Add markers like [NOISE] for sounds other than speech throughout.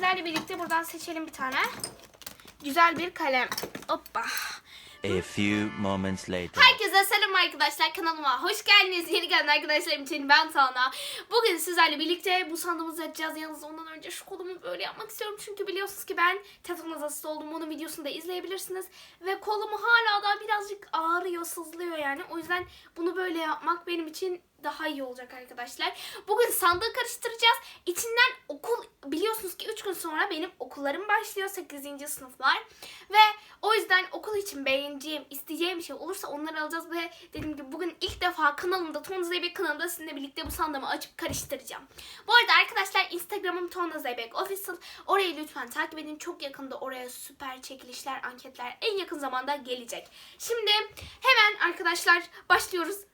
sizlerle birlikte buradan seçelim bir tane. Güzel bir kalem. Hoppa. A few moments later. Herkese selam arkadaşlar kanalıma hoş geldiniz. Yeni gelen arkadaşlarım için ben Tana. Bugün sizlerle birlikte bu sandığımızı açacağız. Yalnız ondan önce şu kolumu böyle yapmak istiyorum. Çünkü biliyorsunuz ki ben tetanus hastası oldum. Onun videosunu da izleyebilirsiniz. Ve kolumu hala da birazcık ağrıyor, sızlıyor yani. O yüzden bunu böyle yapmak benim için daha iyi olacak arkadaşlar. Bugün sandığı karıştıracağız. İçinden okul biliyorsunuz ki 3 gün sonra benim okullarım başlıyor 8. sınıflar. Ve o yüzden okul için beğeneceğim, isteyeceğim bir şey olursa onları alacağız ve dediğim gibi bugün ilk defa kanalımda Tona Zeybek kanalımda sizinle birlikte bu sandığımı açıp karıştıracağım. Bu arada arkadaşlar Instagram'ım Tona Zeybek Official. Orayı lütfen takip edin. Çok yakında oraya süper çekilişler, anketler en yakın zamanda gelecek. Şimdi hemen arkadaşlar başlıyoruz.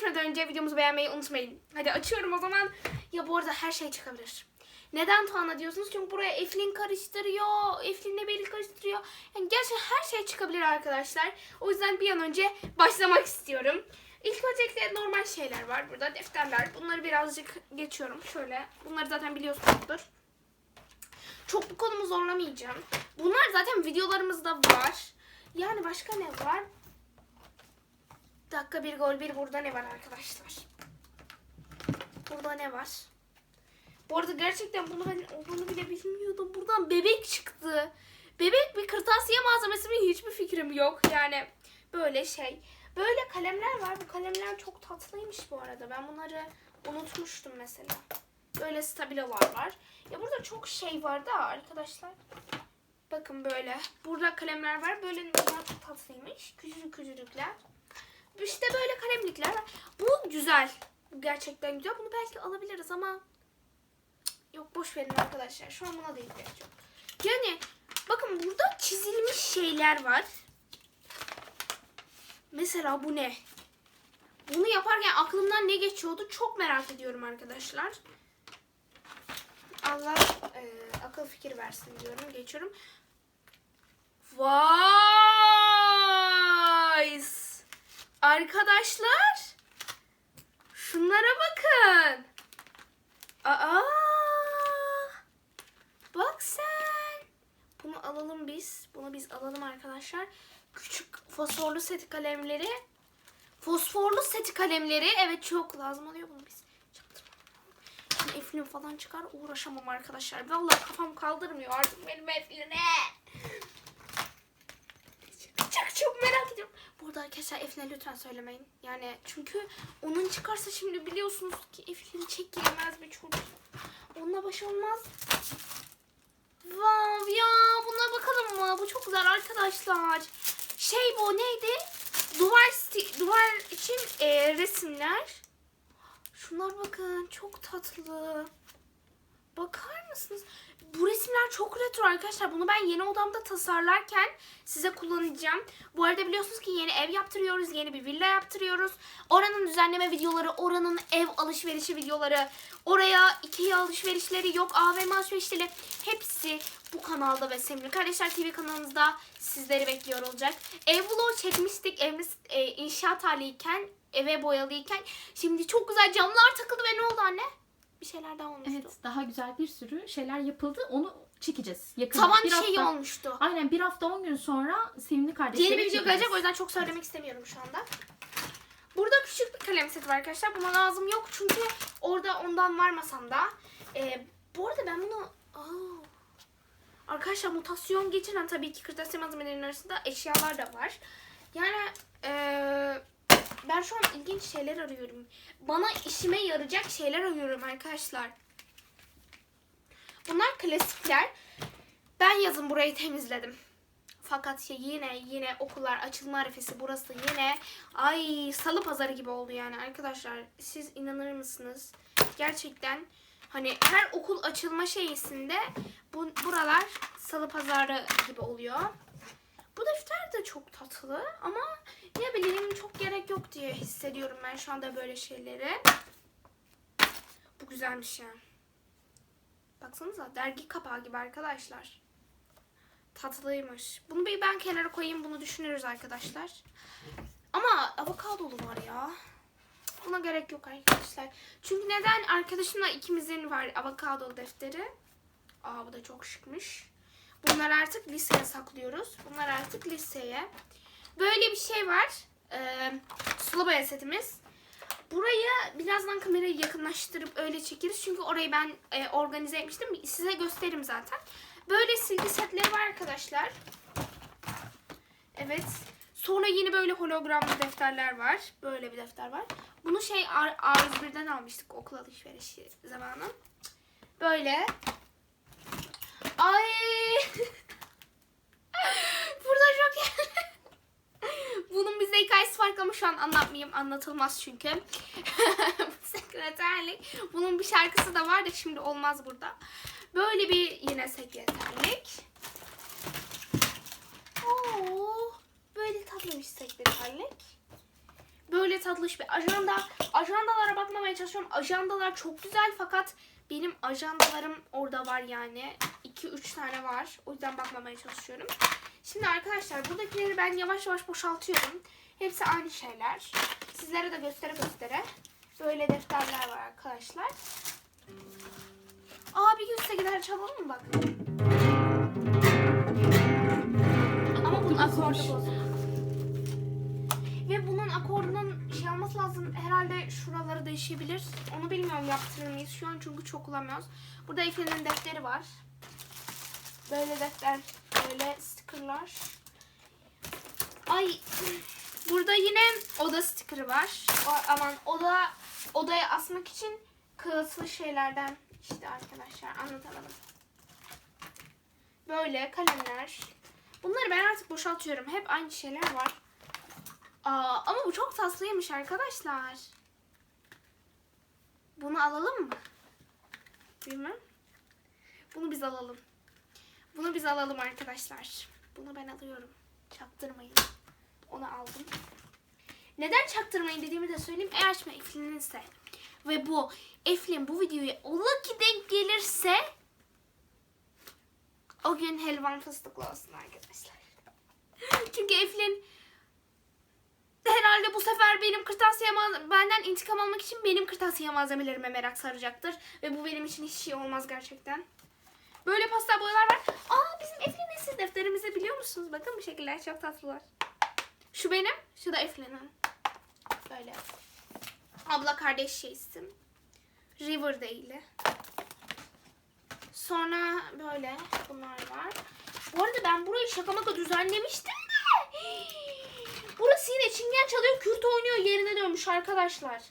Geçmeden önce videomuzu beğenmeyi unutmayın. Hadi açıyorum o zaman. Ya bu arada her şey çıkabilir. Neden Tuana diyorsunuz? Çünkü buraya Eflin karıştırıyor. Eflin'le Beril karıştırıyor. Yani gerçekten her şey çıkabilir arkadaşlar. O yüzden bir an önce başlamak istiyorum. İlk öncelikle normal şeyler var burada. Defterler. Bunları birazcık geçiyorum. Şöyle. Bunları zaten biliyorsunuzdur. Çok bu konumu zorlamayacağım. Bunlar zaten videolarımızda var. Yani başka ne var? Dakika bir gol bir burada ne var arkadaşlar? Burada ne var? Bu arada gerçekten bunu ben olduğunu bile bilmiyordum. Buradan bebek çıktı. Bebek bir kırtasiye malzemesi mi hiçbir fikrim yok. Yani böyle şey. Böyle kalemler var. Bu kalemler çok tatlıymış bu arada. Ben bunları unutmuştum mesela. Böyle stabilolar var. Ya burada çok şey var da arkadaşlar. Bakın böyle. Burada kalemler var. Böyle bunlar çok tatlıymış. Küçücük küçücükler. İşte böyle kalemlikler. Bu güzel. Bu gerçekten güzel. Bunu belki alabiliriz ama yok boş verin arkadaşlar. Şu an buna da ihtiyaç yok. Yani bakın burada çizilmiş şeyler var. Mesela bu ne? Bunu yaparken aklımdan ne geçiyordu çok merak ediyorum arkadaşlar. Allah e, akıl fikir versin diyorum. Geçiyorum. Vay! Arkadaşlar şunlara bakın. Aa! Bak sen. Bunu alalım biz. Bunu biz alalım arkadaşlar. Küçük fosforlu set kalemleri. Fosforlu set kalemleri. Evet çok lazım oluyor bunu biz. Şimdi Eflin falan çıkar uğraşamam arkadaşlar. Vallahi kafam kaldırmıyor artık benim Eflin'e. Çok çok ediyorum. Burada arkadaşlar Eflin'e lütfen söylemeyin. Yani çünkü onun çıkarsa şimdi biliyorsunuz ki Eflin çekilmez bir çocuk. Onunla baş olmaz. Wow ya buna bakalım mı? Bu çok güzel arkadaşlar. Şey bu neydi? Duvar duvar için e, resimler. Şunlar bakın çok tatlı. Bakar mısınız? Bu resimler çok retro arkadaşlar. Bunu ben yeni odamda tasarlarken size kullanacağım. Bu arada biliyorsunuz ki yeni ev yaptırıyoruz. Yeni bir villa yaptırıyoruz. Oranın düzenleme videoları, oranın ev alışverişi videoları, oraya Ikea alışverişleri, yok AVM alışverişleri hepsi bu kanalda ve Sevimli Kardeşler TV kanalımızda sizleri bekliyor olacak. Ev vlogu çekmiştik. Evimiz e, inşaat haliyken, eve boyalıyken. Şimdi çok güzel camlar takıldı ve ne oldu anne? Bir şeyler daha olmuştu. Evet daha güzel bir sürü şeyler yapıldı. Onu çekeceğiz. Yakın Tavan bir hafta- olmuştu. Aynen bir hafta 10 gün sonra Sevimli Kardeşleri Yeni bir video gelecek o yüzden çok söylemek istemiyorum şu anda. Burada küçük bir kalem seti var arkadaşlar. Buna lazım yok çünkü orada ondan var masamda. Ee, bu arada ben bunu... Aa, arkadaşlar mutasyon geçiren tabii ki kırtasiye malzemelerinin arasında eşyalar da var. Yani ee, ben şu an ilginç şeyler arıyorum. Bana işime yarayacak şeyler arıyorum arkadaşlar. Bunlar klasikler. Ben yazın burayı temizledim. Fakat ya yine yine okullar açılma arifesi burası yine ay salı pazarı gibi oldu yani arkadaşlar. Siz inanır mısınız? Gerçekten hani her okul açılma şeysinde bu buralar salı pazarı gibi oluyor. Bu defter de çok tatlı ama ne bileyim çok gerek yok diye hissediyorum ben şu anda böyle şeyleri. Bu güzelmiş yani. Baksanıza dergi kapağı gibi arkadaşlar. Tatlıymış. Bunu bir ben kenara koyayım. Bunu düşünürüz arkadaşlar. Ama avokadolu var ya. Buna gerek yok arkadaşlar. Çünkü neden? Arkadaşımla ikimizin var avokadolu defteri. Aa bu da çok şıkmış. Bunları artık liseye saklıyoruz. Bunlar artık liseye. Böyle bir şey var. Ee, sulu boya setimiz. Burayı birazdan kamerayı yakınlaştırıp öyle çekeriz. Çünkü orayı ben e, organize etmiştim. Size gösteririm zaten. Böyle silgi setleri var arkadaşlar. Evet. Sonra yine böyle hologramlı defterler var. Böyle bir defter var. Bunu şey A- A101'den almıştık okul alışverişi zamanı. Böyle. Ay. Burada çok Bunun bize hikayesi var ama şu an anlatmayayım. Anlatılmaz çünkü. [LAUGHS] sekreterlik. Bunun bir şarkısı da var da şimdi olmaz burada. Böyle bir yine sekreterlik. Oo, böyle tatlı bir sekreterlik. Böyle tatlış bir ajanda. Ajandalara bakmamaya çalışıyorum. Ajandalar çok güzel fakat benim ajandalarım orada var yani. 2-3 tane var. O yüzden bakmamaya çalışıyorum. Şimdi arkadaşlar buradakileri ben yavaş yavaş boşaltıyorum. Hepsi aynı şeyler. Sizlere de göstere göstere. Böyle defterler var arkadaşlar. Aa bir üstte gider çalalım mı bak. Ama bunun akordu bozuk. Ve bunun akordunun şey olması lazım. Herhalde şuraları değişebilir. Onu bilmiyorum yaptırır mıyız şu an çünkü çok kullanmıyoruz. Burada Efe'nin defteri var. Böyle defter, böyle stickerlar. Ay burada yine oda stickerı var. O, aman oda odaya asmak için kağıtlı şeylerden işte arkadaşlar anlatamadım. Böyle kalemler. Bunları ben artık boşaltıyorum. Hep aynı şeyler var. Aa, ama bu çok tatlıymış arkadaşlar. Bunu alalım mı? Bilmem. Bunu biz alalım. Bunu biz alalım arkadaşlar. Bunu ben alıyorum. Çaktırmayın. Onu aldım. Neden çaktırmayın dediğimi de söyleyeyim. Eğer şimdi Eflin'inse ve bu Eflin bu videoya ola ki denk gelirse o gün helvan fıstıklı olsun arkadaşlar. [LAUGHS] Çünkü Eflin herhalde bu sefer benim kırtasiye benden intikam almak için benim kırtasiye malzemelerime merak saracaktır. Ve bu benim için hiç şey olmaz gerçekten. Böyle pastel boyalar var. Aa bizim Eflin'in siz defterimizi biliyor musunuz? Bakın bu şekiller çok tatlılar. Şu benim, şu da Eflin'in. Böyle. Abla kardeş şey isim. Riverdale'i. Sonra böyle bunlar var. Bu arada ben burayı şaka maka düzenlemiştim de. [GASPS] Burası yine çingen çalıyor, kürt oynuyor yerine dönmüş arkadaşlar.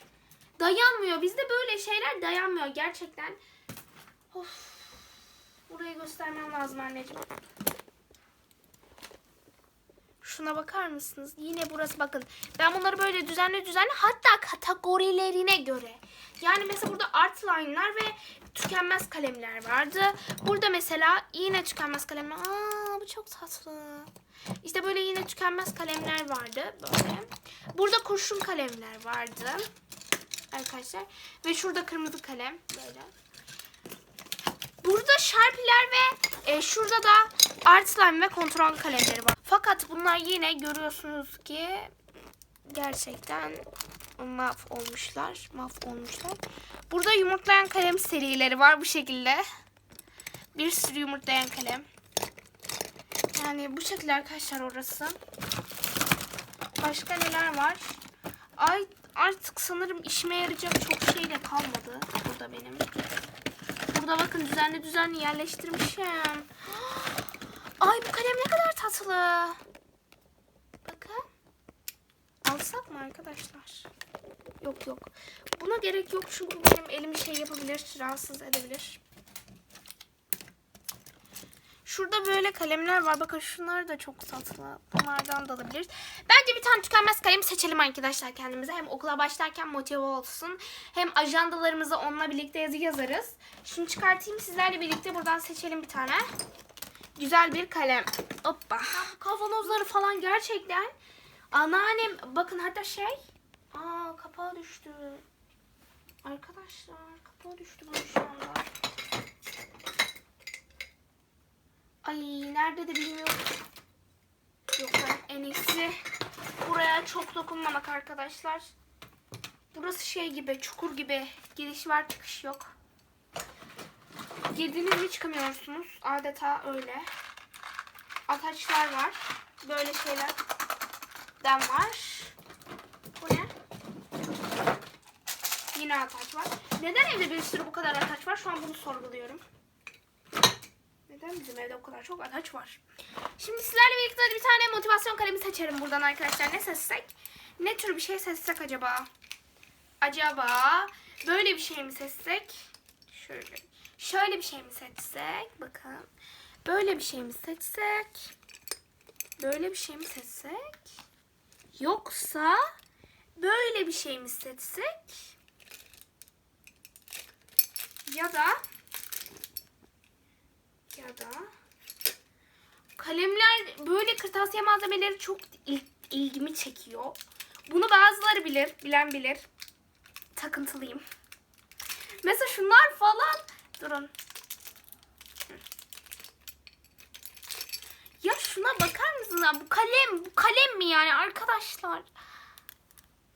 Dayanmıyor. Bizde böyle şeyler dayanmıyor gerçekten. Of. Burayı göstermem lazım anneciğim. Şuna bakar mısınız? Yine burası bakın. Ben bunları böyle düzenli düzenli hatta kategorilerine göre. Yani mesela burada art line'lar ve tükenmez kalemler vardı. Burada mesela yine tükenmez kalemler. Aa bu çok tatlı. İşte böyle yine tükenmez kalemler vardı böyle. Burada kurşun kalemler vardı. Arkadaşlar. Ve şurada kırmızı kalem böyle. Sharpie'ler ve e, şurada da art ve kontrol kalemleri var. Fakat bunlar yine görüyorsunuz ki gerçekten maf olmuşlar. Maf olmuşlar. Burada yumurtlayan kalem serileri var bu şekilde. Bir sürü yumurtlayan kalem. Yani bu şekilde arkadaşlar orası. Başka neler var? Ay artık sanırım işime yarayacak çok şey de kalmadı burada benim. Burada bakın düzenli düzenli yerleştirmişim. [GASPS] Ay bu kalem ne kadar tatlı. Bakın. Alsak mı arkadaşlar? Yok yok. Buna gerek yok çünkü benim elim şey yapabilir, rahatsız edebilir. Şurada böyle kalemler var. Bakın şunlar da çok tatlı. Bunlardan da alabiliriz. Bence bir tane tükenmez kalem seçelim arkadaşlar kendimize. Hem okula başlarken motive olsun. Hem ajandalarımızı onunla birlikte yazı yazarız. Şunu çıkartayım sizlerle birlikte buradan seçelim bir tane. Güzel bir kalem. Hoppa. Kavanozları falan gerçekten. Anneannem bakın hatta şey. Aa kapağı düştü. Arkadaşlar kapağı düştü bunun şu anda. Ay nerede de bilmiyorum. Yok en iyisi buraya çok dokunmamak arkadaşlar. Burası şey gibi çukur gibi giriş var çıkış yok. Girdiğiniz çıkamıyorsunuz. Adeta öyle. Ataçlar var. Böyle şeylerden var. Bu ne? Yine ataç var. Neden evde bir sürü bu kadar ataç var? Şu an bunu sorguluyorum. Bizim evde o kadar çok ataç var? Şimdi sizlerle birlikte bir tane motivasyon kalemi seçelim buradan arkadaşlar. Ne seçsek? Ne tür bir şey seçsek acaba? Acaba böyle bir şey mi seçsek? Şöyle. Şöyle bir şey mi seçsek? Bakın. Böyle bir şey mi seçsek? Böyle bir şey mi seçsek? Yoksa böyle bir şey mi seçsek? Ya da ya da kalemler böyle kırtasiye malzemeleri çok il- ilgimi çekiyor. Bunu bazıları bilir, bilen bilir. Takıntılıyım. Mesela şunlar falan. Durun. Ya şuna bakar mısınız? Bu kalem, bu kalem mi yani arkadaşlar?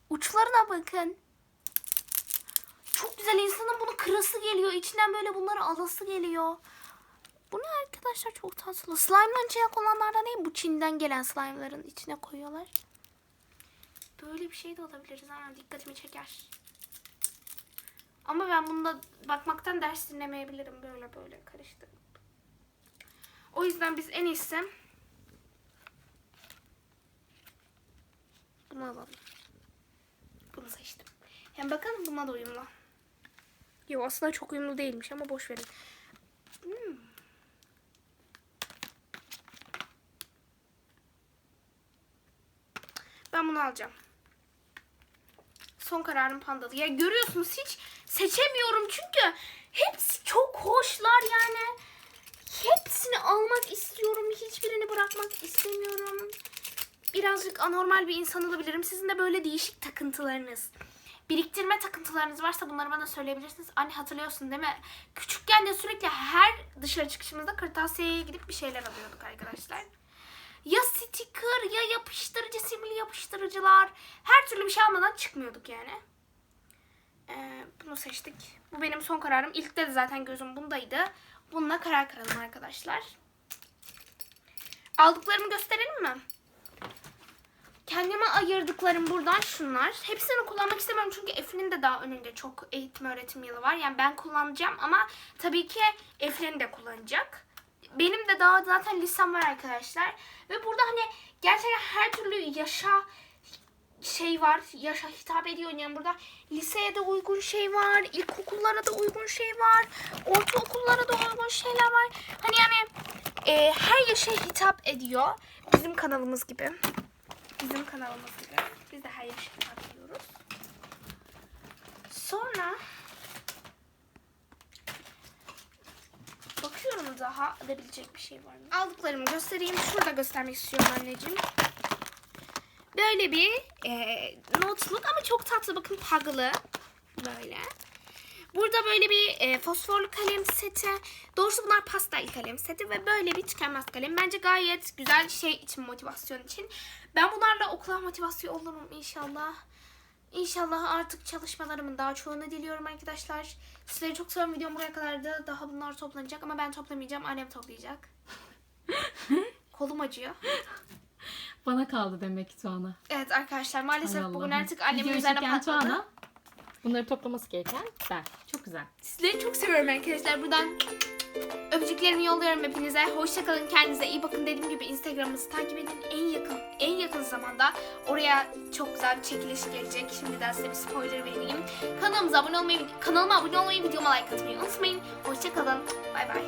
Uçlarına bakın. Çok güzel insanın bunu kırası geliyor. İçinden böyle bunları alası geliyor. Bu ne arkadaşlar çok tatlı. Slime'dan çiyak olanlardan değil bu Çin'den gelen slime'ların içine koyuyorlar. Böyle bir şey de olabiliriz ama dikkatimi çeker. Ama ben bunda bakmaktan ders dinlemeyebilirim böyle böyle karıştırıp. O yüzden biz en iyisi bunu alalım. Bunu seçtim. Hem bakalım buna da uyumlu. Yok aslında çok uyumlu değilmiş ama boş verin. Hmm. Ben bunu alacağım. Son kararım pandalı. Ya görüyorsunuz hiç seçemiyorum çünkü hepsi çok hoşlar yani. Hepsini almak istiyorum. Hiçbirini bırakmak istemiyorum. Birazcık anormal bir insan olabilirim. Sizin de böyle değişik takıntılarınız, biriktirme takıntılarınız varsa bunları bana söyleyebilirsiniz. Anne hatırlıyorsun değil mi? Küçükken de sürekli her dışarı çıkışımızda kırtasiyeye gidip bir şeyler alıyorduk arkadaşlar. Ya sticker ya yapıştırıcı, simli yapıştırıcılar. Her türlü bir şey almadan çıkmıyorduk yani. Ee, bunu seçtik. Bu benim son kararım. İlkte de zaten gözüm bundaydı. Bununla karar kıralım arkadaşlar. Aldıklarımı gösterelim mi? Kendime ayırdıklarım buradan şunlar. Hepsini kullanmak istemiyorum çünkü Efe'nin de daha önünde çok eğitim öğretim yılı var. Yani ben kullanacağım ama tabii ki Efe'nin de kullanacak. Benim de daha zaten lisem var arkadaşlar. Ve burada hani gerçekten her türlü yaşa şey var. Yaşa hitap ediyor. Yani burada liseye de uygun şey var. ilkokullara da uygun şey var. Ortaokullara da uygun şeyler var. Hani yani e, her yaşa hitap ediyor. Bizim kanalımız gibi. Bizim kanalımız gibi. Biz de her yaşa hitap ediyoruz. Sonra bakıyorum daha edebilecek bir şey var mı? Aldıklarımı göstereyim. Şurada göstermek istiyorum anneciğim. Böyle bir e, notebook ama çok tatlı. Bakın paglı. Böyle. Burada böyle bir e, fosforlu kalem seti. Doğrusu bunlar pastel kalem seti ve böyle bir tükenmez kalem. Bence gayet güzel şey için motivasyon için. Ben bunlarla okula motivasyon olurum inşallah. İnşallah artık çalışmalarımın daha çoğunu diliyorum arkadaşlar. Sizleri çok seviyorum. Videom buraya kadardı. Daha bunlar toplanacak ama ben toplamayacağım. Annem toplayacak. [LAUGHS] Kolum acıyor. Bana kaldı demek ki Tuana. Evet arkadaşlar maalesef Hay bugün Allah'ım. artık annemin Video üzerine çeken patladı. Tuana, Bunları toplaması gereken ben. Çok güzel. Sizleri çok seviyorum arkadaşlar. Buradan öpücüklerimi yolluyorum hepinize. Hoşçakalın. Kendinize iyi bakın. Dediğim gibi Instagram'ımızı takip edin. En yakın en yakın zamanda oraya çok güzel bir çekiliş gelecek. Şimdiden size bir spoiler vereyim. Kanalımıza abone olmayı, kanalıma abone olmayı, videoma like atmayı unutmayın. Hoşçakalın. Bay bay.